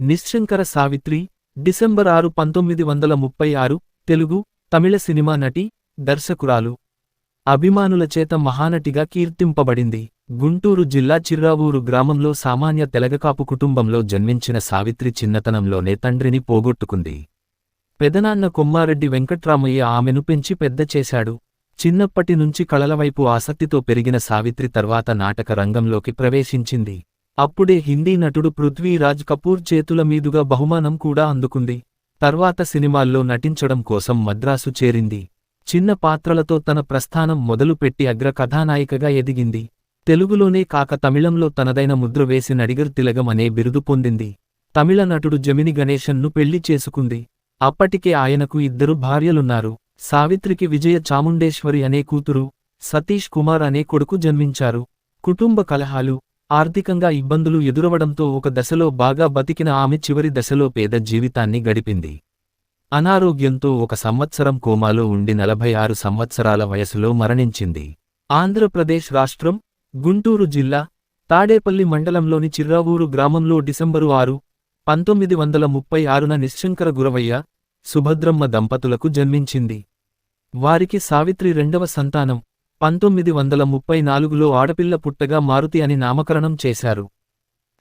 నిశ్శంకర Savitri December ఆరు పంతొమ్మిది వందల ముప్పై ఆరు తెలుగు తమిళ సినిమా నటి దర్శకురాలు. అభిమానుల చేత మహానటిగా కీర్తింపబడింది. గుంటూరు జిల్లా చిర్రావూరు గ్రామంలో సామాన్య తెలగకాపు కుటుంబంలో జన్మించిన సావిత్రి చిన్నతనంలోనే తండ్రిని పోగొట్టుకుంది. పెదనాన్న కొమ్మారెడ్డి వెంకట్రామయ్య ఆమెను పెంచి పెద్ద చేశాడు. చిన్నప్పటి నుంచి కళలవైపు ఆసక్తితో పెరిగిన సావిత్రి తర్వాత నాటక రంగంలోకి ప్రవేశించింది. అప్పుడే హిందీ నటుడు పృథ్వీరాజ్ కపూర్ చేతుల మీదుగా బహుమానం కూడా అందుకుంది. తర్వాత సినిమాల్లో నటించడం కోసం మద్రాసు చేరింది. చిన్న పాత్రలతో తన ప్రస్థానం మొదలుపెట్టి అగ్ర కథానాయికగా ఎదిగింది. తెలుగులోనే కాక తమిళంలో తనదైన ముద్ర వేసి నడిగర్ తిలగం అనే బిరుదు పొందింది. తమిళ నటుడు జమిని గణేశన్ను పెళ్ళి చేసుకుంది. అప్పటికే ఆయనకు ఇద్దరు భార్యలున్నారు. సావిత్రికి విజయ చాముండేశ్వరి అనే కూతురు సతీష్ కుమార్ అనే కొడుకు జన్మించారు. కుటుంబ కలహాలు ఆర్థికంగా ఇబ్బందులు ఎదురవడంతో ఒక దశలో బాగా బతికిన ఆమె చివరి దశలో పేద జీవితాన్ని గడిపింది. అనారోగ్యంతో ఒక సంవత్సరం కోమాలో ఉండి నలభై ఆరు సంవత్సరాల వయసులో మరణించింది. ఆంధ్రప్రదేశ్ రాష్ట్రం గుంటూరు జిల్లా తాడేపల్లి మండలంలోని చిర్రావూరు గ్రామంలో డిసెంబరు ఆరు పంతొమ్మిది వందల ముప్పై ఆరున నిశ్శంకర గురవయ్య సుభద్రమ్మ దంపతులకు జన్మించింది. వారికి సావిత్రి రెండవ సంతానం పంతొమ్మిది వందల ముప్పై నాలుగులో ఆడపిల్ల పుట్టగా మారుతి అని నామకరణం చేశారు.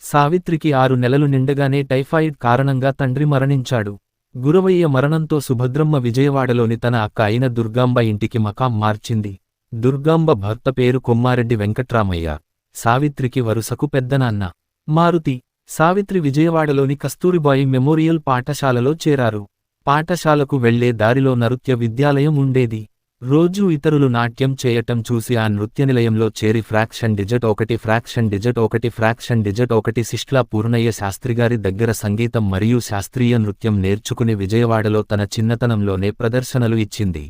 సావిత్రికి ఆరు నెలలు నిండగానే టైఫాయిడ్ కారణంగా తండ్రి మరణించాడు. గురవయ్య మరణంతో సుభద్రమ్మ విజయవాడలోని తన అక్క అయిన దుర్గాంబ ఇంటికి మకాం మార్చింది. దుర్గాంబ భర్త పేరు కొమ్మారెడ్డి వెంకట్రామయ్య. సావిత్రికి వరుసకు పెద్దనాన్న. మారుతి. సావిత్రి విజయవాడలోని కస్తూరిబాయి మెమోరియల్ పాఠశాలలో చేరారు. పాఠశాలకు వెళ్ళే దారిలో నృత్య విద్యాలయం ఉండేది. రోజూ ఇతరులు నాట్యం చేయటం చూసి ఆ నృత్య నిలయంలో చేరి ఫ్రాక్షన్ డిజట్ ఒకటి ఫ్రాక్షన్ డిజట్ ఒకటి ఫ్రాక్షన్ డిజట్ ఒకటి శిష్లా పూర్ణయ్య శాస్త్రిగారి దగ్గర సంగీతం మరియు శాస్త్రీయ నృత్యం నేర్చుకుని విజయవాడలో తన చిన్నతనంలోనే ప్రదర్శనలు ఇచ్చింది.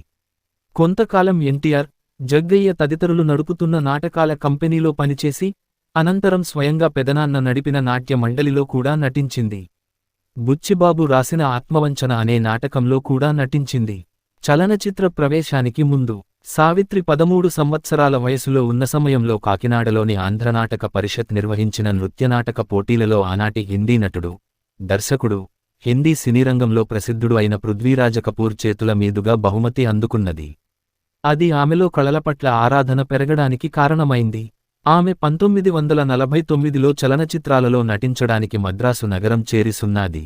కొంతకాలం ఎన్టీఆర్ జగ్గయ్య తదితరులు నడుపుతున్న నాటకాల కంపెనీలో పనిచేసి అనంతరం స్వయంగా పెదనాన్న నడిపిన నాట్య మండలిలో కూడా నటించింది. బుచ్చిబాబు రాసిన ఆత్మవంచన అనే నాటకంలో కూడా నటించింది. చలనచిత్ర ప్రవేశానికి ముందు సావిత్రి పదమూడు సంవత్సరాల వయసులో ఉన్న సమయంలో కాకినాడలోని ఆంధ్రనాటక పరిషత్ నిర్వహించిన నృత్యనాటక పోటీలలో ఆనాటి హిందీ నటుడు దర్శకుడు హిందీ సినీరంగంలో ప్రసిద్ధుడు అయిన పృథ్వీరాజ కపూర్ చేతుల మీదుగా బహుమతి అందుకున్నది. అది ఆమెలో కళల పట్ల ఆరాధన పెరగడానికి కారణమైంది. ఆమె పంతొమ్మిది వందల నలభై తొమ్మిదిలో చలనచిత్రాలలో నటించడానికి మద్రాసు నగరం చేరిసున్నాది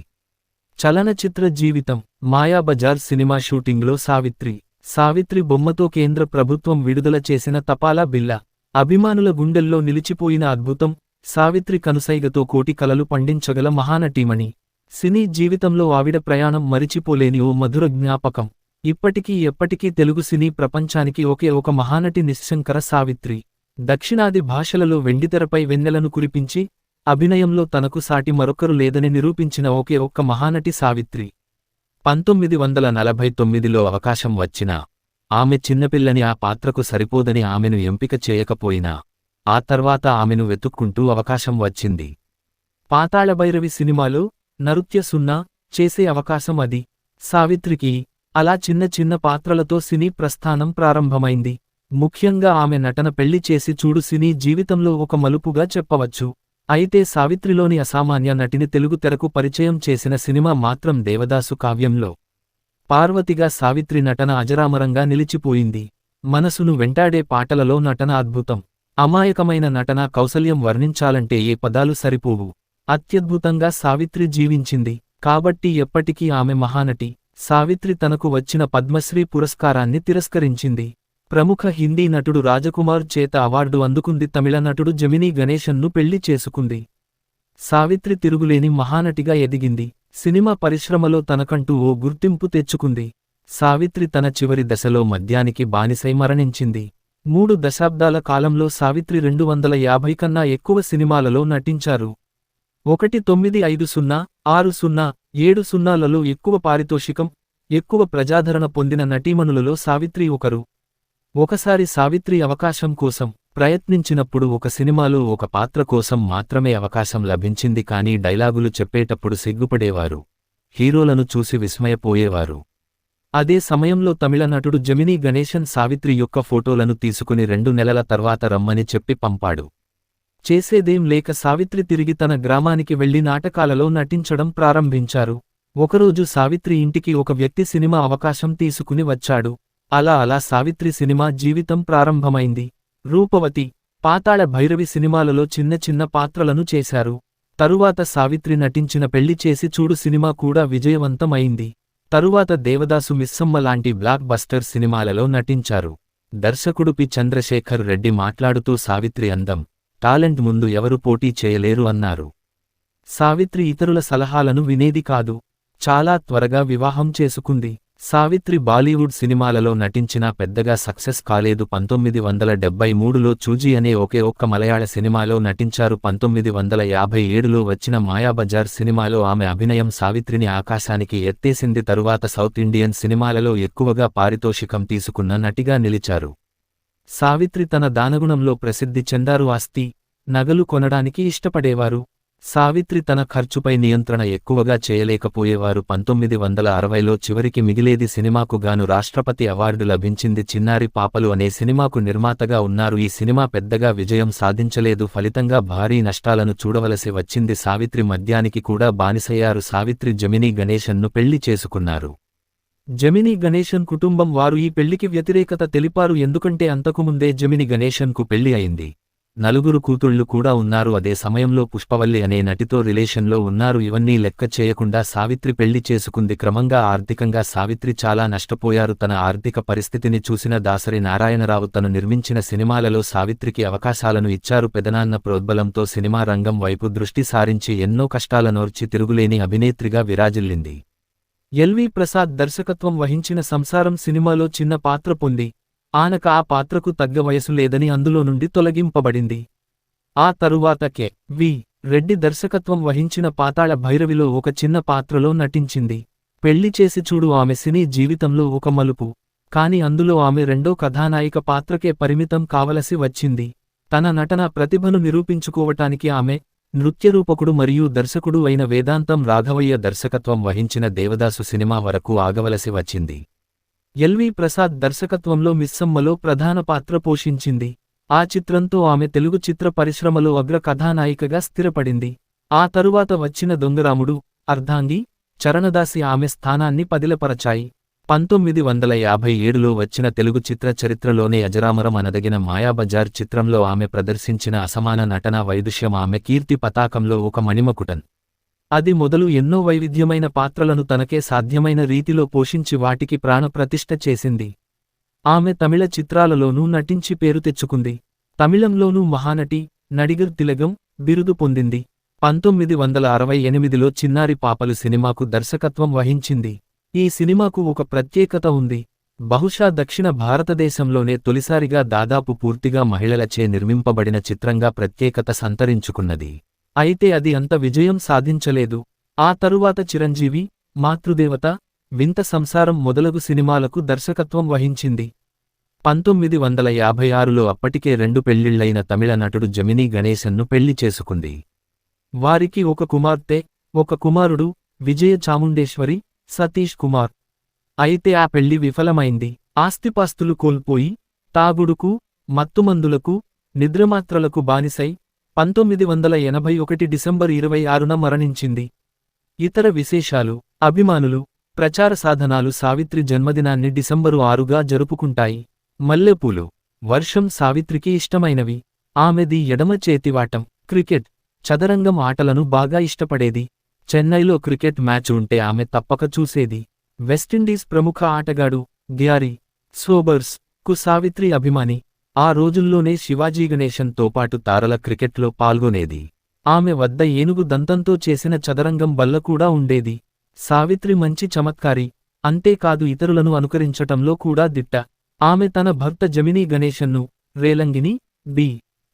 చలనచిత్ర జీవితం మాయాబజార్ సినిమా షూటింగ్లో సావిత్రి. సావిత్రి బొమ్మతో కేంద్ర ప్రభుత్వం విడుదల చేసిన తపాలా బిల్ల. అభిమానుల గుండెల్లో నిలిచిపోయిన అద్భుతం సావిత్రి కనుసైగతో కోటి కలలు పండించగల మహానటీమణి సినీ జీవితంలో ఆవిడ ప్రయాణం మరిచిపోలేని ఓ మధుర జ్ఞాపకం. ఇప్పటికీ ఎప్పటికీ తెలుగు సినీ ప్రపంచానికి ఒకే ఒక మహానటి నిశ్శంకర సావిత్రి. దక్షిణాది భాషలలో వెండితెరపై వెన్నెలను కురిపించి అభినయంలో తనకు సాటి మరొకరు లేదని నిరూపించిన ఒకే ఒక్క మహానటి సావిత్రి. పంతొమ్మిది వందల నలభై తొమ్మిదిలో అవకాశం వచ్చినా ఆమె చిన్నపిల్లని ఆ పాత్రకు సరిపోదని ఆమెను ఎంపిక చేయకపోయినా ఆ తర్వాత ఆమెను వెతుక్కుంటూ అవకాశం వచ్చింది. పాతాళభైరవి సినిమాలో నరుత్య సున్నా చేసే అవకాశం అది. సావిత్రికి అలా చిన్న చిన్న పాత్రలతో సినీ ప్రస్థానం ప్రారంభమైంది. ముఖ్యంగా ఆమె నటన పెళ్ళి చేసి చూడు సినీ జీవితంలో ఒక మలుపుగా చెప్పవచ్చు. అయితే సావిత్రిలోని అసామాన్య నటిని తెలుగు తెరకు పరిచయం చేసిన సినిమా మాత్రం దేవదాసు కావ్యంలో. పార్వతిగా సావిత్రి నటన అజరామరంగా నిలిచిపోయింది. మనసును వెంటాడే పాటలలో నటన అద్భుతం. అమాయకమైన నటన కౌసల్యం వర్ణించాలంటే ఏ పదాలు సరిపోవు. అత్యద్భుతంగా సావిత్రి జీవించింది. కాబట్టి ఎప్పటికీ ఆమె మహానటి. సావిత్రి తనకు వచ్చిన పద్మశ్రీ పురస్కారాన్ని తిరస్కరించింది. ప్రముఖ హిందీ నటుడు రాజకుమార్ చేత అవార్డు అందుకుంది. తమిళ నటుడు జమినీ గణేశన్ను పెళ్ళి చేసుకుంది. సావిత్రి తిరుగులేని మహానటిగా ఎదిగింది. సినిమా పరిశ్రమలో తనకంటూ ఓ గుర్తింపు తెచ్చుకుంది. సావిత్రి తన చివరి దశలో మద్యానికి బానిసై మరణించింది. మూడు దశాబ్దాల కాలంలో సావిత్రి రెండు వందల యాభై కన్నా ఎక్కువ సినిమాలలో నటించారు. ఒకటి తొమ్మిది ఐదు సున్నా ఆరు సున్నా ఏడు సున్నాలలో ఎక్కువ పారితోషికం ఎక్కువ ప్రజాదరణ పొందిన నటీమణులలో సావిత్రి ఒకరు. ఒకసారి సావిత్రి అవకాశం కోసం ప్రయత్నించినప్పుడు ఒక సినిమాలో ఒక పాత్ర కోసం మాత్రమే అవకాశం లభించింది కానీ డైలాగులు చెప్పేటప్పుడు సిగ్గుపడేవారు. హీరోలను చూసి విస్మయపోయేవారు. అదే సమయంలో తమిళ నటుడు జమినీ గణేశన్ సావిత్రి యొక్క ఫోటోలను తీసుకుని రెండు నెలల తర్వాత రమ్మని చెప్పి పంపాడు. చేసేదేం లేక సావిత్రి తిరిగి తన గ్రామానికి వెళ్ళి నాటకాలలో నటించడం ప్రారంభించారు. ఒకరోజు సావిత్రి ఇంటికి ఒక వ్యక్తి సినిమా అవకాశం తీసుకుని వచ్చాడు. అలా అలా సావిత్రి సినిమా జీవితం ప్రారంభమైంది. రూపవతి పాతాళ భైరవి సినిమాలలో చిన్న చిన్న పాత్రలను చేశారు. తరువాత సావిత్రి నటించిన పెళ్ళి చేసి చూడు సినిమా కూడా విజయవంతమైంది. తరువాత దేవదాసు మిస్సమ్మ లాంటి బ్లాక్ బస్టర్ సినిమాలలో నటించారు. దర్శకుడు పి. చంద్రశేఖర్ రెడ్డి మాట్లాడుతూ సావిత్రి అందం టాలెంట్ ముందు ఎవరు పోటీ చేయలేరు అన్నారు. సావిత్రి ఇతరుల సలహాలను వినేది కాదు చాలా త్వరగా వివాహం చేసుకుంది. సావిత్రి బాలీవుడ్ సినిమాలలో నటించినా పెద్దగా సక్సెస్ కాలేదు. పంతొమ్మిది వందల డెబ్బై మూడులో చూజీ అనే ఒకే ఒక్క మలయాళ సినిమాలో నటించారు. పంతొమ్మిది వందల యాభై ఏడులో వచ్చిన మాయాబజార్ సినిమాలో ఆమె అభినయం సావిత్రిని ఆకాశానికి ఎత్తేసింది. తరువాత సౌత్ ఇండియన్ సినిమాలలో ఎక్కువగా పారితోషికం తీసుకున్న నటిగా నిలిచారు. సావిత్రి తన దానగుణంలో ప్రసిద్ధి చెందారు. ఆస్తి నగలు కొనడానికి ఇష్టపడేవారు. సావిత్రి తన ఖర్చుపై నియంత్రణ ఎక్కువగా చేయలేకపోయేవారు. పంతొమ్మిది వందల అరవైలో చివరికి మిగిలేది సినిమాకు గాను రాష్ట్రపతి అవార్డు లభించింది చిన్నారి పాపలు అనే సినిమాకు నిర్మాతగా ఉన్నారు. ఈ సినిమా పెద్దగా విజయం సాధించలేదు. ఫలితంగా భారీ నష్టాలను చూడవలసి వచ్చింది. సావిత్రి మద్యానికి కూడా బానిసయ్యారు. సావిత్రి జమినీ గణేశన్ను పెళ్ళి చేసుకున్నారు. జమినీ గణేశన్ కుటుంబం వారు ఈ పెళ్ళికి వ్యతిరేకత తెలిపారు. ఎందుకంటే అంతకుముందే జమిని గణేశన్కు పెళ్ళి అయింది. నలుగురు కూతుళ్ళు కూడా ఉన్నారు. అదే సమయంలో పుష్పవల్లి అనే నటితో రిలేషన్లో ఉన్నారు. ఇవన్నీ లెక్క చేయకుండా సావిత్రి పెళ్ళి చేసుకుంది. క్రమంగా ఆర్థికంగా సావిత్రి చాలా నష్టపోయారు. తన ఆర్థిక పరిస్థితిని చూసిన దాసరి నారాయణరావు తను నిర్మించిన సినిమాలలో సావిత్రికి అవకాశాలను ఇచ్చారు. పెదనాన్న ప్రోద్బలంతో సినిమా రంగం వైపు దృష్టి సారించి ఎన్నో కష్టాలనోర్చి తిరుగులేని అభినేత్రిగా విరాజిల్లింది. ఎల్వి ప్రసాద్ దర్శకత్వం వహించిన సంసారం సినిమాలో చిన్న పాత్ర పొంది ఆనక ఆ పాత్రకు తగ్గ వయసు లేదని అందులో నుండి తొలగింపబడింది. ఆ తరువాత కె. వి. రెడ్డి దర్శకత్వం వహించిన పాతాళ భైరవిలో ఒక చిన్న పాత్రలో నటించింది. పెళ్ళి చేసి చూడు ఆమె సినీ జీవితంలో ఒక మలుపు. కాని అందులో ఆమె రెండో కథానాయిక పాత్రకే పరిమితం కావలసి వచ్చింది. తన నటన ప్రతిభను నిరూపించుకోవటానికి ఆమె నృత్యరూపకుడు మరియు దర్శకుడు అయిన వేదాంతం రాఘవయ్య దర్శకత్వం వహించిన దేవదాసు సినిమా వరకు ఆగవలసి వచ్చింది. ఎల్వి ప్రసాద్ దర్శకత్వంలో మిస్సమ్మలో ప్రధాన పాత్ర పోషించింది. ఆ చిత్రంతో ఆమె తెలుగు చిత్ర పరిశ్రమలో అగ్ర కథానాయికగా స్థిరపడింది. ఆ తరువాత వచ్చిన దొంగరాముడు అర్ధాంగి చరణదాసి ఆమె స్థానాన్ని పదిలపరచాయి. పంతొమ్మిది వందల యాభై ఏడులో వచ్చిన తెలుగు చిత్ర చరిత్రలోనే అజరామరం అనదగిన మాయాబజార్ చిత్రంలో ఆమె ప్రదర్శించిన అసమాన నటన వైదుష్యం ఆమె కీర్తి పతాకంలో ఒక మణిమకుటన్ అది మొదలు ఎన్నో వైవిధ్యమైన పాత్రలను తనకే సాధ్యమైన రీతిలో పోషించి వాటికి ప్రాణప్రతిష్ఠ చేసింది. ఆమె తమిళ చిత్రాలలోనూ నటించి పేరు తెచ్చుకుంది. తమిళంలోనూ మహానటి నడిగర్ తిలగం బిరుదు పొందింది. పంతొమ్మిది వందల అరవై ఎనిమిదిలో చిన్నారి పాపలు సినిమాకు దర్శకత్వం వహించింది. ఈ సినిమాకు ఒక ప్రత్యేకత ఉంది. బహుశా దక్షిణ భారతదేశంలోనే తొలిసారిగా దాదాపు పూర్తిగా మహిళలచే నిర్మింపబడిన చిత్రంగా ప్రత్యేకత సంతరించుకున్నది. అయితే అది అంత విజయం సాధించలేదు. ఆ తరువాత చిరంజీవి మాతృదేవత వింత సంసారం మొదలగు సినిమాలకు దర్శకత్వం వహించింది. పంతొమ్మిది వందల యాభై ఆరులో అప్పటికే రెండు పెళ్ళిళ్ళైన తమిళ నటుడు జమినీ గణేశన్ను పెళ్ళి చేసుకుంది. వారికి ఒక కుమార్తె ఒక కుమారుడు విజయ చాముండేశ్వరి సతీష్ కుమార్. అయితే ఆ పెళ్ళి విఫలమైంది. ఆస్తిపాస్తులు కోల్పోయి తాగుడుకు మత్తుమందులకు నిద్రమాత్రలకు బానిసై పంతొమ్మిది వందల ఎనభై ఒకటి డిసెంబర్ ఇరవై ఆరున మరణించింది. ఇతర విశేషాలు అభిమానులు ప్రచార సాధనాలు సావిత్రి జన్మదినాన్ని డిసెంబరు ఆరుగా జరుపుకుంటాయి. మల్లెపూలు వర్షం సావిత్రికి ఇష్టమైనవి. ఆమెది ఎడమ చేతివాటం క్రికెట్ చదరంగం ఆటలను బాగా ఇష్టపడేది. చెన్నైలో క్రికెట్ మ్యాచ్ ఉంటే ఆమె తప్పక చూసేది. వెస్టిండీస్ ప్రముఖ ఆటగాడు గ్యారీ సోబర్స్కు సావిత్రి అభిమాని. ఆ రోజుల్లోనే శివాజీ గణేశంతో పాటు తారల క్రికెట్లో పాల్గొనేది. ఆమె వద్ద ఏనుగు దంతంతో చేసిన చదరంగం బల్ల కూడా ఉండేది. సావిత్రి మంచి చమత్కారి అంతేకాదు ఇతరులను అనుకరించటంలో కూడా దిట్ట. ఆమె తన భర్త జమినీ గణేశన్ను రేలంగిని బి.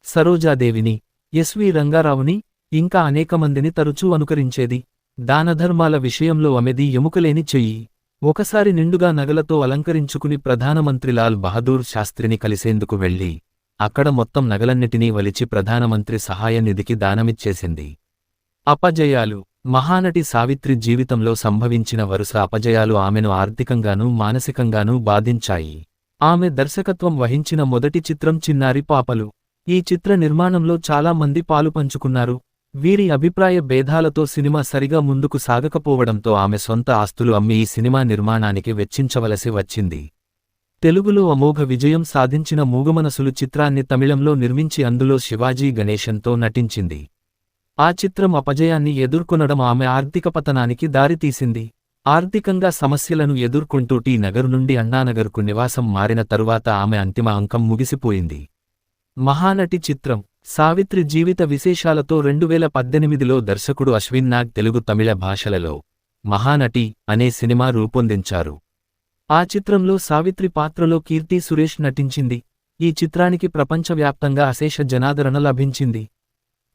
సరోజాదేవిని ఎస్వి రంగారావుని ఇంకా అనేకమందిని తరచూ అనుకరించేది. దానధర్మాల విషయంలో అమెది ఎముకలేని చెయ్యి. ఒకసారి నిండుగా నగలతో అలంకరించుకుని ప్రధానమంత్రి లాల్ బహదూర్ శాస్త్రిని కలిసేందుకు వెళ్ళి అక్కడ మొత్తం నగలన్నిటినీ వలిచి ప్రధానమంత్రి సహాయ నిధికి దానమిచ్చేసింది. అపజయాలు. మహానటి సావిత్రి జీవితంలో సంభవించిన వరుస అపజయాలు ఆమెను ఆర్థికంగానూ మానసికంగానూ బాధించాయి. ఆమె దర్శకత్వం వహించిన మొదటి చిత్రం చిన్నారి పాపలు. ఈ చిత్ర నిర్మాణంలో చాలా మంది పాలుపంచుకున్నారు వీరి అభిప్రాయ భేదాలతో సినిమా సరిగా ముందుకు సాగకపోవడంతో ఆమె సొంత ఆస్తులు అమ్మి ఈ సినిమా నిర్మాణానికి వెచ్చించవలసి వచ్చింది. తెలుగులో అమోఘ విజయం సాధించిన మూగమనసులు చిత్రాన్ని తమిళంలో నిర్మించి అందులో శివాజీ గణేశంతో నటించింది. ఆ చిత్రం అపజయాన్ని ఎదుర్కొనడం ఆమె ఆర్థిక పతనానికి దారితీసింది. ఆర్థికంగా సమస్యలను ఎదుర్కొంటూ టీ నగరు నుండి అన్నానగర్కు నివాసం మారిన తరువాత ఆమె అంతిమ అంకం ముగిసిపోయింది. మహానటి చిత్రం సావిత్రి జీవిత విశేషాలతో రెండువేల పద్దెనిమిదిలో దర్శకుడు అశ్విన్ నాగ్ తెలుగు తమిళ భాషలలో మహానటి అనే సినిమా రూపొందించారు. ఆ చిత్రంలో సావిత్రి పాత్రలో కీర్తి సురేష్ నటించింది. ఈ చిత్రానికి ప్రపంచవ్యాప్తంగా అశేష జనాదరణ లభించింది.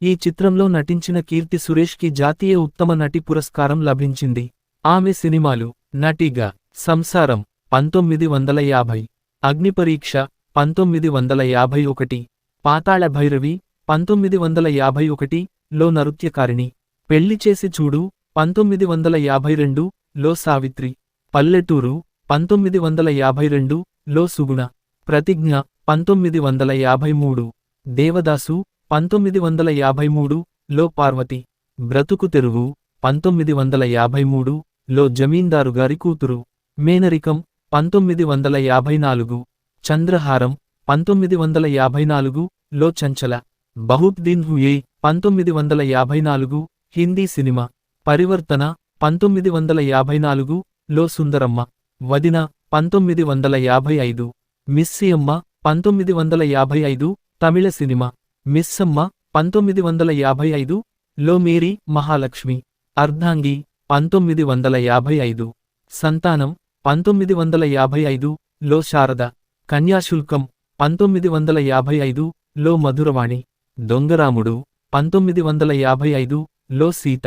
ఈ చిత్రంలో నటించిన కీర్తి సురేష్కి జాతీయ ఉత్తమ నటి పురస్కారం లభించింది. ఆమె సినిమాలు నటిగా సంసారం పంతొమ్మిది వందల యాభై అగ్నిపరీక్ష పంతొమ్మిది వందల యాభై ఒకటి పాతాళ భైరవి పంతొమ్మిది వందల యాభై ఒకటి లో నృత్యకారిణి. పెళ్ళి చేసి చూడు పంతొమ్మిది వందల యాభై రెండు లో సావిత్రి. పల్లెటూరు పంతొమ్మిది వందల యాభై రెండు లో సుగుణ. ప్రతిజ్ఞ పంతొమ్మిది వందల యాభై మూడు. దేవదాసు పంతొమ్మిది వందల యాభై మూడు లో పార్వతి. బ్రతుకు తెరువు పంతొమ్మిది వందల యాభై మూడు లో జమీందారు గారి కూతురు. మేనరికం పంతొమ్మిది వందల యాభై నాలుగు. చంద్రహారం పంతొమ్మిది వందల యాభై నాలుగు లో చంచల. బహుత్ దిన్ హుయే పంతొమ్మిది వందల యాభై నాలుగు హిందీ సినిమా. పరివర్తన పంతొమ్మిది వందల యాభై నాలుగు లో సుందరమ్మ. వదిన పంతొమ్మిది వందల యాభై ఐదు. మిస్సియమ్మ పంతొమ్మిది వందల యాభై ఐదు తమిళ సినిమా. మిస్సమ్మ పంతొమ్మిది వందల యాభై ఐదు లో మేరీ మహాలక్ష్మి. అర్ధాంగి పంతొమ్మిది వందల యాభై ఐదు. సంతానం పంతొమ్మిది వందల యాభై ఐదు లో శారద. కన్యాశుల్కం పంతొమ్మిది వందల యాభై ఐదు లో మధురవాణి దొంగరాముడు పంతొమ్మిది వందల యాభై ఐదు లో సీత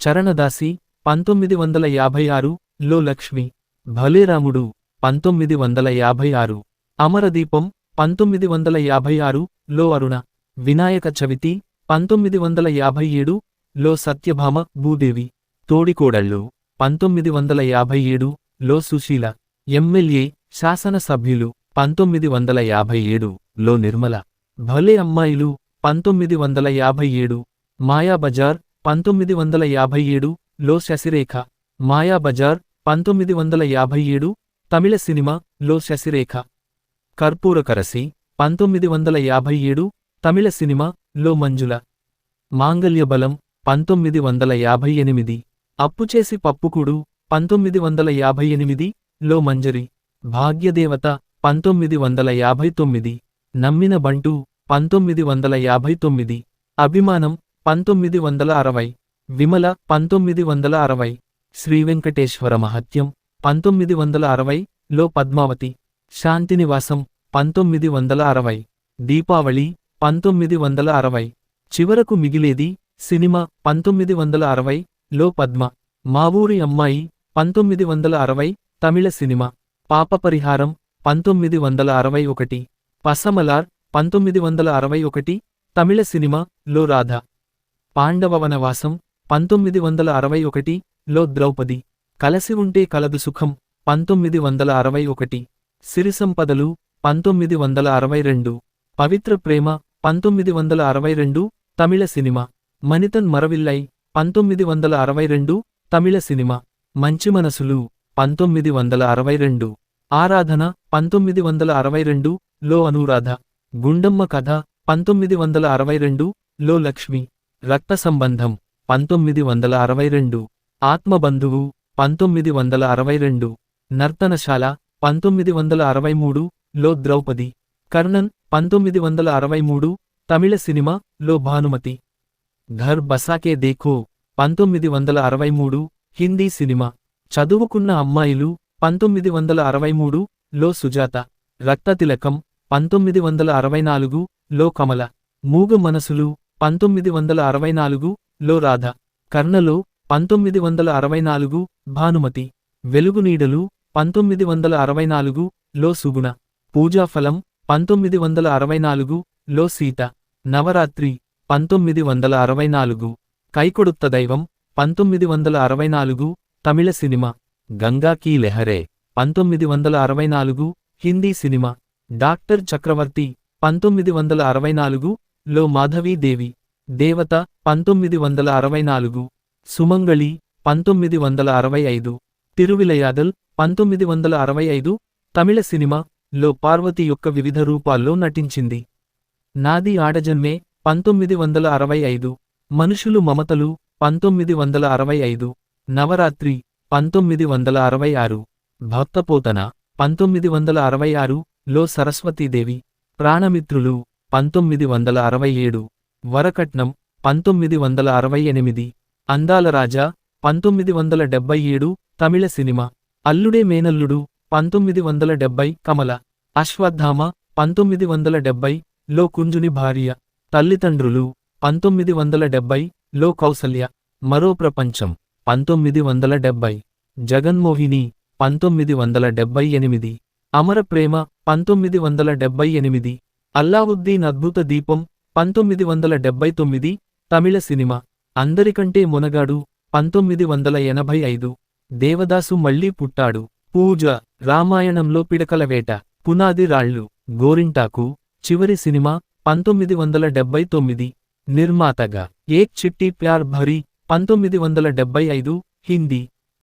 చరణదాసి పంతొమ్మిది వందల యాభై ఆరు లో లక్ష్మి భలేరాముడు పంతొమ్మిది వందల యాభై ఆరు అమరదీపం పంతొమ్మిది వందల యాభై ఆరు లో అరుణ వినాయక చవితి పంతొమ్మిది వందల యాభై ఏడు లో సత్యభామ భూదేవి తోడికోడళ్ళు పంతొమ్మిది వందల యాభై ఏడు లో సుశీల ఎమ్మెల్యే శాసనసభ్యులు పంతొమ్మిది వందల యాభై ఏడు లో నిర్మల. భలే అమ్మాయిలు. పంతొమ్మిది వందల యాభై ఏడు. మాయాబజార్ పంతొమ్మిది వందల యాభై ఏడు లో శశిరేఖ. మాయాబజార్ పంతొమ్మిది వందల యాభై ఏడు. తమిళ సినిమా లో శశిరేఖ. కర్పూరకరసి. పంతొమ్మిది వందల యాభై ఏడు. తమిళ సినిమా లో మంజుల. మాంగల్యబలం. పంతొమ్మిది వందల యాభై ఎనిమిది. అప్పుచేసి పప్పుకుడు. పంతొమ్మిది వందల యాభై ఎనిమిది లో మంజరి. భాగ్యదేవత. పంతొమ్మిది వందల యాభై తొమ్మిది నమ్మిన బంటు పంతొమ్మిది వందల యాభై తొమ్మిది అభిమానం పంతొమ్మిది వందల అరవై విమల పంతొమ్మిది వందల అరవై శ్రీవెంకటేశ్వర మహత్యం పంతొమ్మిది వందల అరవై లో పద్మావతి శాంతినివాసం పంతొమ్మిది వందల అరవై దీపావళి పంతొమ్మిది వందల అరవై చివరకు మిగిలేది సినిమా పంతొమ్మిది వందల అరవై లో పద్మ మా ఊరి అమ్మాయి పంతొమ్మిది వందల అరవై తమిళ సినిమా పాపపరిహారం పంతొమ్మిది వందల అరవై ఒకటి పసమలార్ పంతొమ్మిది వందల అరవై ఒకటి తమిళ సినిమా లో రాధ. పాండవవనవాసం పంతొమ్మిది వందల అరవై ఒకటి లో ద్రౌపది. కలసి ఉంటే కలదు సుఖం పంతొమ్మిది వందల అరవై ఒకటి. సిరిసంపదలు పంతొమ్మిది వందల అరవై రెండు. పవిత్ర ప్రేమ పంతొమ్మిది వందల అరవై రెండు తమిళ సినిమా. మనితన్ మరవిల్లై పంతొమ్మిది వందల అరవై రెండు తమిళ సినిమా. మంచి మనసులు పంతొమ్మిది వందల అరవై రెండు. ఆరాధన పంతొమ్మిది వందల అరవై రెండు లో అనురాధ. గుండమ్మ కథ పంతొమ్మిది వందల అరవై రెండు లో లక్ష్మి. రక్త సంబంధం పంతొమ్మిది వందల అరవై రెండు. ఆత్మబంధువు పంతొమ్మిది వందల అరవై రెండు. నర్తనశాల పంతొమ్మిది వందల అరవై మూడు లో ద్రౌపది. కర్ణన్ పంతొమ్మిది వందల అరవై మూడు తమిళ సినిమా లో భానుమతి. ఘర్ బసాకే దేఖో పంతొమ్మిది వందల అరవై మూడు హిందీ సినిమా. చదువుకున్న అమ్మాయిలు పంతొమ్మిది వందల అరవై మూడు లో సుజాత రక్తతిలకం పంతొమ్మిది వందల అరవై నాలుగు లో కమల మూగ మనసులు పంతొమ్మిది వందల అరవై నాలుగు లో రాధ కర్ణలో పంతొమ్మిది వందల అరవై నాలుగు భానుమతి వెలుగునీడలు పంతొమ్మిది వందల అరవై నాలుగు లో సుగుణ పూజాఫలం పంతొమ్మిది వందల అరవై నాలుగు లో సీత నవరాత్రి పంతొమ్మిది వందల అరవై నాలుగు కైకొడుత్త దైవం పంతొమ్మిది వందల అరవై నాలుగు తమిళ సినిమా. గంగా కీ లెహరే పంతొమ్మిది వందల అరవై నాలుగు హిందీ సినిమా. డాక్టర్ చక్రవర్తి పంతొమ్మిది వందల అరవై నాలుగు లో మాధవీదేవి దేవత పంతొమ్మిది వందల అరవై నాలుగు. సుమంగళి పంతొమ్మిది వందల అరవై ఐదు. తిరువిలయాదల్ పంతొమ్మిది వందల అరవై ఐదు. తమిళ సినిమా లో పార్వతి యొక్క వివిధ రూపాల్లో నటించింది. నాది ఆడజన్మే పంతొమ్మిది వందల అరవై ఐదు. మనుషులు మమతలు పంతొమ్మిది వందల అరవై ఐదు. నవరాత్రి పంతొమ్మిది వందల అరవై ఆరు భక్తపోతన పంతొమ్మిది వందల అరవై ఆరు లో సరస్వతీదేవి ప్రాణమిత్రులు పంతొమ్మిది వందల అరవై ఏడు వరకట్నం పంతొమ్మిది వందల అరవై ఎనిమిది అందాల రాజా పంతొమ్మిది వందల డెబ్బై ఏడు తమిళ సినిమా అల్లుడే మేనల్లుడు పంతొమ్మిది వందల డెబ్బై కమల అశ్వత్థామ పంతొమ్మిది వందల డెబ్బై లో కుంజుని భార్య తల్లిదండ్రులు పంతొమ్మిది వందల డెబ్బై లో కౌసల్య మరో ప్రపంచం. పంతొమ్మిది వందల డెబ్బై జగన్మోహిని పంతొమ్మిది వందల డెబ్బై ఎనిమిది. అమర ప్రేమ పంతొమ్మిది వందల డెబ్బై ఎనిమిది. అల్లావుద్దీన్ అద్భుత దీపం పంతొమ్మిది వందల డెబ్బై తొమ్మిది. తమిళ సినిమా అందరికంటే మునగాడు పంతొమ్మిది వందల ఎనభై ఐదు. దేవదాసు మళ్ళీ పుట్టాడు. పూజ రామాయణంలో పిడకల వేట పునాది రాళ్ళు గోరింటాకు. చివరి సినిమా పంతొమ్మిది వందల డెబ్బై తొమ్మిది. నిర్మాతగా ఏక్ చిట్టి ప్యార్ భరీ పంతొమ్మిది వందల డెబ్బై ఐదు హిందీ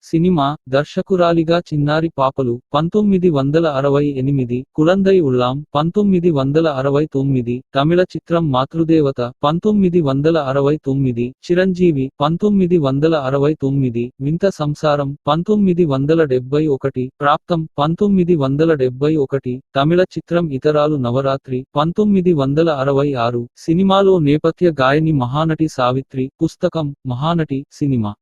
సినిమా దర్శకురాలిగా చిన్నారి పాపలు పంతొమ్మిది వందల అరవై ఎనిమిది కులందై ఉల్లాం పంతొమ్మిది వందల అరవై తొమ్మిది తమిళ చిత్రం మాతృదేవత పంతొమ్మిది వందల అరవై తొమ్మిది చిరంజీవి పంతొమ్మిది వందల అరవై తొమ్మిది వింత సంసారం పంతొమ్మిది వందల డెబ్బై ఒకటి ప్రాప్తం పంతొమ్మిది వందల డెబ్బై ఒకటి తమిళ చిత్రం ఇతరాలు నవరాత్రి పంతొమ్మిది వందల అరవై ఆరు సినిమాలో నేపథ్య గాయని మహానటి సావిత్రి పుస్తకం మహానటి సినిమా.